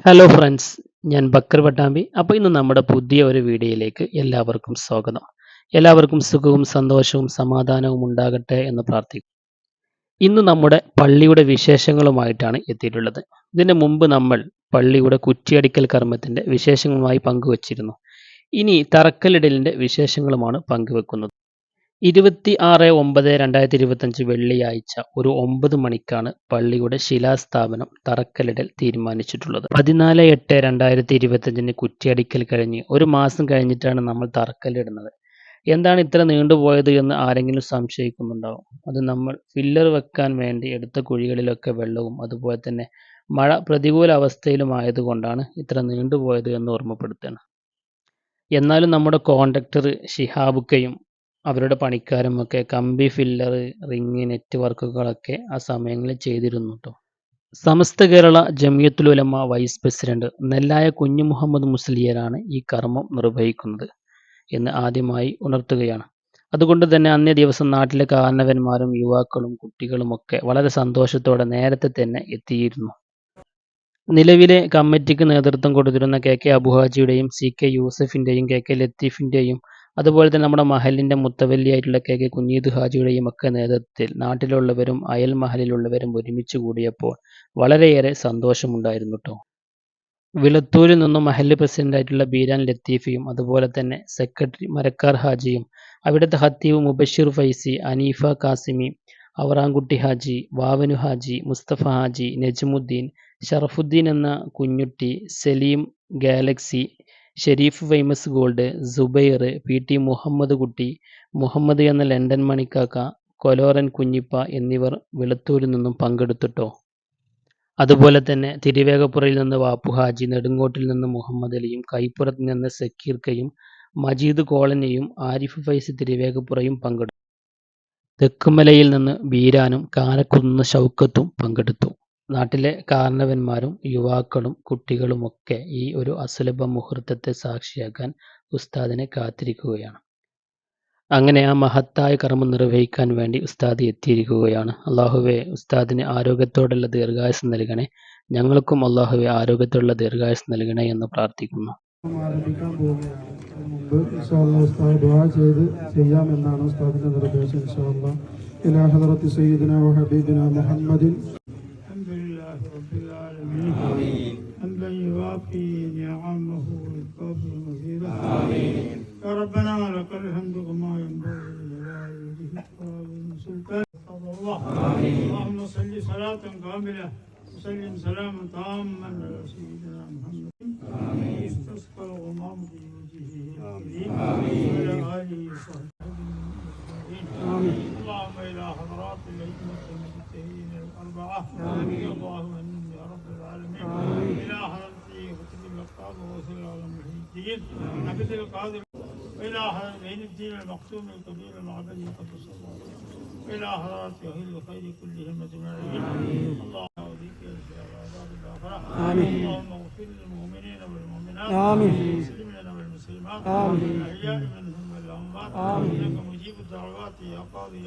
Hello friends ഞാൻ ബക്കർ പട്ടാമ്പി അപ്പോൾ ഇന്ന് നമ്മുടെ പുതിയ ഒരു വീഡിയോയിലേക്ക് എല്ലാവർക്കും സ്വാഗതം. എല്ലാവർക്കും സുഖവും സന്തോഷവും സമാധാനവും ഉണ്ടാകട്ടെ എന്ന് പ്രാർത്ഥിക്കും ഇന്ന് നമ്മുടെ പള്ളിയുടെ വിശേഷങ്ങളുമായിട്ടാണ് എത്തിയിട്ടുള്ളത്. ഇതിന് മുമ്പ് നമ്മൾ പള്ളിയുടെ കുറ്റിയടിക്കൽ കർമ്മത്തിന്റെ വിശേഷങ്ങളുമായി പങ്കുവച്ചിരുന്നു. ഇനി തറക്കല്ലിടലിന്റെ വിശേഷങ്ങളുമാണ് പങ്കുവെക്കുന്നത്. ഇരുപത്തി ആറ് ഒമ്പത് രണ്ടായിരത്തി ഇരുപത്തഞ്ച് വെള്ളിയാഴ്ച ഒരു ഒമ്പത് മണിക്കാണ് പള്ളിയുടെ ശിലാസ്ഥാപനം തറക്കല്ലിടൽ തീരുമാനിച്ചിട്ടുള്ളത്. പതിനാല് എട്ട് രണ്ടായിരത്തി ഇരുപത്തഞ്ചിന് കുറ്റിയടിക്കൽ കഴിഞ്ഞ് ഒരു മാസം കഴിഞ്ഞിട്ടാണ് നമ്മൾ തറക്കല്ലിടുന്നത്. എന്താണ് ഇത്ര നീണ്ടുപോയത് എന്ന് ആരെങ്കിലും സംശയിക്കുന്നുണ്ടാവും? അത് നമ്മൾ ഫില്ലർ വെക്കാൻ വേണ്ടി എടുത്ത കുഴികളിലൊക്കെ വെള്ളവും അതുപോലെ തന്നെ മഴ പ്രതികൂല അവസ്ഥയിലുമായതുകൊണ്ടാണ് ഇത്ര നീണ്ടുപോയത് എന്ന് ഓർമ്മപ്പെടുത്തുകയാണ്. എന്നാലും നമ്മുടെ കോൺട്രാക്ടർ ഷിഹാബുക്കയും അവരുടെ പണിക്കാരും ഒക്കെ കമ്പി ഫില്ലർ റിങ് നെറ്റ് വർക്കുകളൊക്കെ ആ സമയങ്ങളിൽ ചെയ്തിരുന്നു കേട്ടോ സമസ്ത കേരള ജമിയത്തുലുലമ വൈസ് പ്രസിഡന്റ് നെല്ലായ കുഞ്ഞു മുഹമ്മദ് മുസ്ലിയരാണ് ഈ കർമ്മം നിർവഹിക്കുന്നത് എന്ന് ആദ്യമായി ഉണർത്തുകയാണ്. അതുകൊണ്ട് തന്നെ അന്നേ ദിവസം നാട്ടിലെ കാരണവന്മാരും യുവാക്കളും കുട്ടികളുമൊക്കെ വളരെ സന്തോഷത്തോടെ നേരത്തെ തന്നെ എത്തിയിരുന്നു. നിലവിലെ കമ്മിറ്റിക്ക് നേതൃത്വം കൊടുത്തിരുന്ന കെ കെ അബുഹാജിയുടെയും സി കെ യൂസഫിന്റെയും കെ കെ ലത്തീഫിന്റെയും അതുപോലെ തന്നെ നമ്മുടെ മഹലിന്റെ മുത്തവല്ലിയായിട്ടുള്ള കെ കെ കുഞ്ഞീദ് ഹാജിയുടെയും ഒക്കെ നേതൃത്വത്തിൽ നാട്ടിലുള്ളവരും അയൽ മഹലിലുള്ളവരും ഒരുമിച്ച് കൂടിയപ്പോൾ വളരെയേറെ സന്തോഷമുണ്ടായിരുന്നു കേട്ടോ വിളത്തൂരിൽ നിന്നും മഹല്ല് പ്രസിഡന്റായിട്ടുള്ള ബീരാൻ ലത്തീഫിയും അതുപോലെ തന്നെ സെക്രട്ടറി മരക്കാർ ഹാജിയും അവിടുത്തെ ഹത്തീവ് മുബഷീർ ഫൈസി അനീഫ കാസിമി അവറാൻകുട്ടി ഹാജി വാവനു ഹാജി മുസ്തഫ ഹാജി നജ്മുദ്ദീൻ ഷറഫുദ്ദീൻ എന്ന Kunhutty Salim Galaxy Sharif Famous Gold Subair P T Muhammad Kutty Muhammad എന്ന ലണ്ടൻ മണിക്കാക്ക കൊലോറൻ കുഞ്ഞിപ്പ എന്നിവർ വെളുത്തൂരിൽ നിന്നും പങ്കെടുത്തിട്ടോ? അതുപോലെ തന്നെ തിരുവേഗപ്പുറയിൽ നിന്ന് വാപ്പു ഹാജി നെടുങ്കോട്ടിൽ നിന്ന് മുഹമ്മദ് അലിയും കൈപ്പുറത്ത് നിന്ന് സക്കീർക്കയും മജീദ് കോളനിയും ആരിഫ് ഫൈസ് തിരുവേഗപ്പുറയും പങ്കെടുത്തു തെക്കുമലയിൽ നിന്ന് ബീരാനും കാരക്കുന്ന് ഷൗക്കത്തും പങ്കെടുത്തു. നാട്ടിലെ കാരണവന്മാരും യുവാക്കളും കുട്ടികളുമൊക്കെ ഈ ഒരു അസുലഭ മുഹൂർത്തത്തെ സാക്ഷിയാക്കാൻ ഉസ്താദിനെ കാത്തിരിക്കുകയാണ്. അങ്ങനെ ആ മഹത്തായ കർമ്മം നിർവഹിക്കാൻ വേണ്ടി ഉസ്താദ് എത്തിയിരിക്കുകയാണ്. അള്ളാഹുവെ ഉസ്താദിന് ആരോഗ്യത്തോടുള്ള ദീർഘായുസ് നൽകണേ. ഞങ്ങൾക്കും അള്ളാഹുവെ ആരോഗ്യത്തോടുള്ള ദീർഘായുസ് നൽകണേ എന്ന് പ്രാർത്ഥിക്കുന്നു. ചെയ്യാമെന്നാണ് ഉസ്താദിന്റെ നിർദ്ദേശം മുഹമ്മദിൻ حمدا يوافي نعمه ويكافئ مزيده يا ربنا لك الحمد كما ينبغي لجلال وجهك وعظيم سلطانك الله اللهم صل صلاة كاملة وسلم سلاما تاما على سيدنا محمد. استسقى الغمام في وجهه الكريم وعلى آله وصحبه أجمعين. اللهم إلى حضرات الأئمة المجتهدين الأربعة. آمين. اللهم آمين يا رب العالمين إلى حضرة الأقطاب ووصل على المحيطين عبد القادر وإلى حضرة عين الدين المقسوم الكبير المعبدي قدس الله وإلى حضرات أهل الخير كلهم أجمعين اللهم أعوذك يا شر عذاب الآخرة آمين. اللهم اغفر للمؤمنين والمؤمنات آمين. والمسلمين والمسلمات آمين. الأحياء منهم والأموات آمين إنك مجيب الدعوات يا قاضي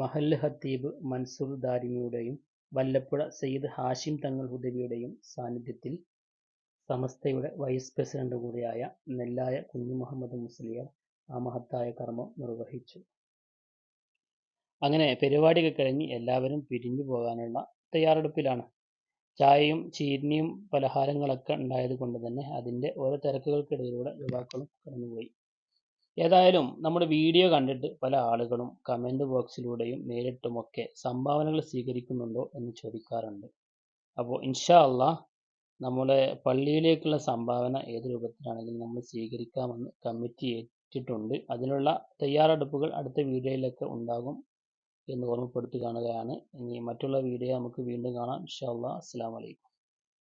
മഹല്ല് ഹത്തീബ് മൻസൂർ ദാരിമിയുടെയും വല്ലപ്പുഴ സയ്യിദ് ഹാഷിം തങ്ങൾ ഹുദവിയുടെയും സാന്നിധ്യത്തിൽ സമസ്തയുടെ വൈസ് പ്രസിഡന്റ് കൂടിയായ നെല്ലായ കുഞ്ഞു മുഹമ്മദ് മുസ്ലിയാർ ആ മഹത്തായ കർമ്മം നിർവഹിച്ചു. അങ്ങനെ പരിപാടിയൊക്കെ കഴിഞ്ഞ് എല്ലാവരും പിരിഞ്ഞു പോകാനുള്ള തയ്യാറെടുപ്പിലാണ്. ചായയും ചീരനിയും പലഹാരങ്ങളൊക്കെ ഉണ്ടായത് കൊണ്ട് തന്നെ അതിന്റെ ഓരോ തിരക്കുകൾക്കിടയിലൂടെ യുവാക്കളും കടന്നുപോയി. ഏതായാലും നമ്മുടെ വീഡിയോ കണ്ടിട്ട് പല ആളുകളും കമന്റ് ബോക്സിലൂടെയും നേരിട്ടുമൊക്കെ സംഭാവനകൾ സ്വീകരിക്കുന്നുണ്ടോ എന്ന് ചോദിക്കാറുണ്ട്. അപ്പോൾ ഇൻഷാ അല്ല നമ്മുടെ പള്ളിയിലേക്കുള്ള സംഭാവന ഏത് രൂപത്തിലാണെങ്കിലും നമ്മൾ സ്വീകരിക്കാമെന്ന് കമ്മിറ്റി ഏറ്റിട്ടുണ്ട് അതിനുള്ള തയ്യാറെടുപ്പുകൾ അടുത്ത വീഡിയോയിലൊക്കെ ഉണ്ടാകും എന്ന് ഓർമ്മപ്പെടുത്തി കാണുകയാണ്. ഇനി മറ്റുള്ള വീഡിയോ നമുക്ക് വീണ്ടും കാണാം. ഇൻഷാ അള്ളാ അസ്സാം വലൈക്കും